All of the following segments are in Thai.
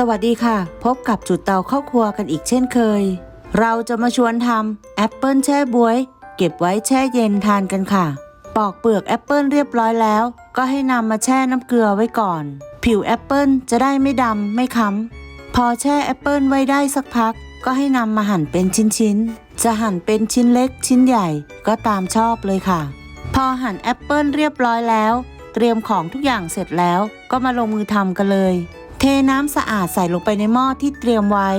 สวัสดีค่ะ พบกับจุดเตาเข้าครัวกันอีกเช่นเคย เราจะมาชวนทำแอปเปิลแช่บวย เก็บไว้แช่เย็นทานกันค่ะ ปอกเปลือกแอปเปิลเรียบร้อยแล้ว ก็ให้นำมาแช่น้ำเกลือไว้ก่อน ผิวแอปเปิลจะได้ไม่ดำไม่ค้ำพอแช่แอปเปิลไว้ได้สักพัก ก็ให้นำมาหั่นเป็นชิ้นๆ จะหั่นเป็นชิ้นเล็กชิ้นใหญ่ก็ตามชอบเลยค่ะ พอหั่นแอปเปิลเรียบร้อยแล้ว เตรียมของทุกอย่างเสร็จแล้วก็มาลงมือทำกันเลย น้ำสะอาดใส่ลงไปในหม้อที่เตรียมไว้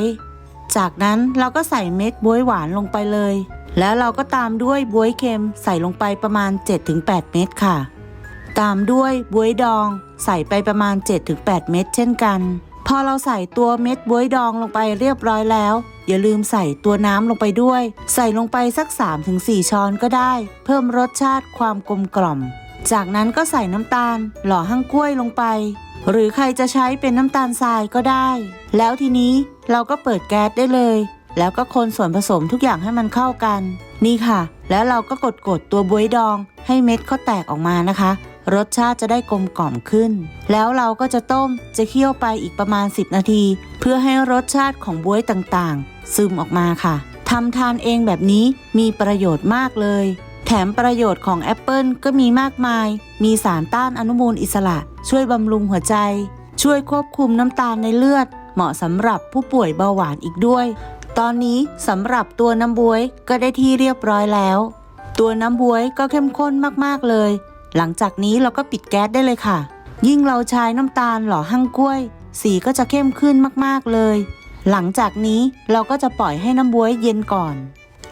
จากนั้นเราก็ใส่เม็ดบ๊วยหวานลงไปเลย แล้วเราก็ตามด้วยบ๊วยเค็มใส่ลงไปประมาณ 7-8 เม็ดค่ะ ตามด้วยบ๊วยดอง ใส่ไปประมาณ 7-8 เม็ดเช่นกัน พอเราใส่ตัวเม็ดบ๊วยดองลงไปเรียบร้อยแล้ว อย่าลืมใส่ตัวน้ำลงไปด้วย ใส่ลงไปสัก 3-4 ช้อนก็ได้ เพิ่มรสชาติความกลมกล่อม จากนั้นก็ใส่น้ำตาล หล่อหั่งกล้วยลงไป หรือใครจะใช้เป็นน้ำตาลทรายก็ได้ แล้วทีนี้เราก็เปิดแก๊สได้เลย แล้วก็คนส่วนผสมทุกอย่างให้มันเข้ากัน นี่ค่ะ แล้วเราก็กดกดๆตัวบวยดอง ให้เม็ดเขาแตกออกมานะคะ รสชาติจะได้กลมกล่อมขึ้น แล้วเราก็จะต้มจะเคี่ยวไปอีกประมาณ 10 นาที เพื่อให้รสชาติของบวยต่างๆ ซึมออกมาค่ะทำทานเองแบบนี้มีประโยชน์มากเลย แถมประโยชน์ของแอปเปิลก็มีมากมาย มีสารต้านอนุมูลอิสระ ช่วยบำรุงหัวใจ ช่วยควบคุมน้ำตาลในเลือด เหมาะสำหรับผู้ป่วยเบาหวานอีกด้วย ตอนนี้สำหรับตัวน้ำบวยก็ได้ที่เรียบร้อยแล้ว ตัวน้ำบวยก็เข้มข้นมากๆเลย หลังจากนี้เราก็ปิดแก๊สได้เลยค่ะ ยิ่งเราใช้น้ำตาลหล่อหั่งกล้วย สีก็จะเข้มขึ้นมากๆเลย หลังจากนี้เราก็จะปล่อยให้น้ำบวยเย็นก่อน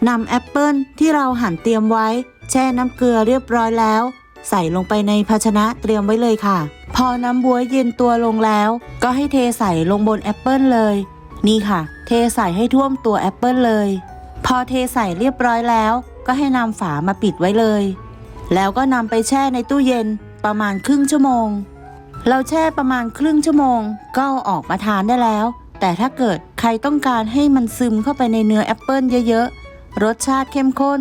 นำแอปเปิลที่เราหั่นเตรียมไว้ แช่น้ำเกลือเรียบร้อยแล้ว ใส่ลงไปในภาชนะเตรียมไว้เลยค่ะ พอน้ำบัวเย็นตัวลงแล้ว ก็ให้เทใส่ลงบนแอปเปิลเลย นี่ค่ะ เทใส่ให้ท่วมตัวแอปเปิลเลย พอเทใส่เรียบร้อยแล้ว ก็ให้นำฝามาปิดไว้เลย แล้วก็นำไปแช่ในตู้เย็นประมาณครึ่งชั่วโมง เราแช่ประมาณครึ่งชั่วโมง ก็เอาออกมาทานได้แล้ว แต่ถ้าเกิดใครต้องการให้มันซึมเข้าไปในเนื้อแอปเปิลเยอะๆ รสชาติเข้มข้น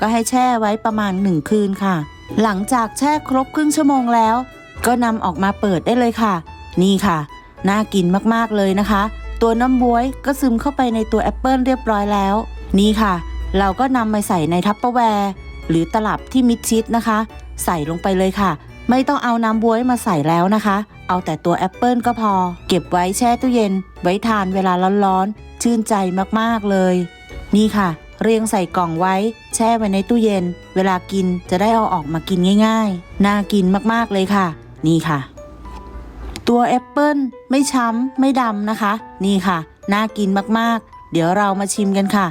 ก็ให้แช่ไว้ประมาณ 1 คืนค่ะ หลังจากแช่ครบครึ่งชั่วโมงแล้ว ก็นำออกมาเปิดได้เลยค่ะ นี่ค่ะ น่ากินมากๆเลยนะคะ ตัวน้ำบวยก็ซึมเข้าไปในตัวแอปเปิลเรียบร้อยแล้ว นี่ค่ะ เราก็นำมาใส่ในทัพเปอร์แวร์หรือตลับที่มิดชิดนะคะ ใส่ลงไปเลยค่ะ ไม่ต้องเอาน้ำบวยมาใส่แล้วนะคะ เอาแต่ตัวแอปเปิลก็พอ เก็บไว้แช่ตู้เย็น ไว้ทานเวลาร้อนๆ ชื่นใจมากๆเลย นี่ค่ะ เรียงใส่กล่องไว้ แช่ไว้ในตู้เย็น เวลากินจะได้เอาออกมากินง่ายๆ น่ากินมากๆเลยค่ะ นี่ค่ะ ตัวแอปเปิลไม่ช้ำไม่ดำนะคะ นี่ค่ะ น่ากินมากๆ เดี๋ยวเรามาชิมกันค่ะ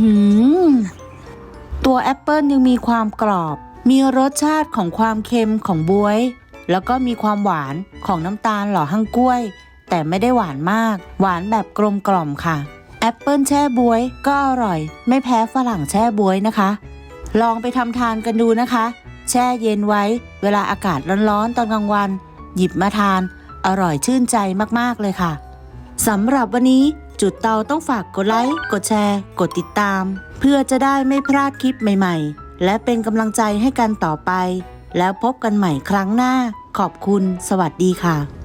หือตัวแอปเปิลยังมีความกรอบ มีรสชาติของความเค็มของบวย แล้วก็มีความหวานของน้ำตาลหล่อหั่งกล้วย แต่ไม่ได้หวานมาก หวานแบบกลมกล่อมค่ะ แอปเปิลแช่บวยก็อร่อย ไม่แพ้ฝรั่งแช่บวยนะคะ ลองไปทำทานกันดูนะคะ แช่เย็นไว้ เวลาอากาศร้อนๆตอนกลางวัน หยิบมาทาน อร่อยชื่นใจมากๆเลยค่ะสำหรับวันนี้จุดเตาต้องฝากกดไลค์ กดแชร์ กดติดตาม เพื่อจะได้ไม่พลาดคลิปใหม่ๆ และเป็นกำลังใจให้กันต่อไป แล้วพบกันใหม่ครั้งหน้า ขอบคุณ สวัสดีค่ะ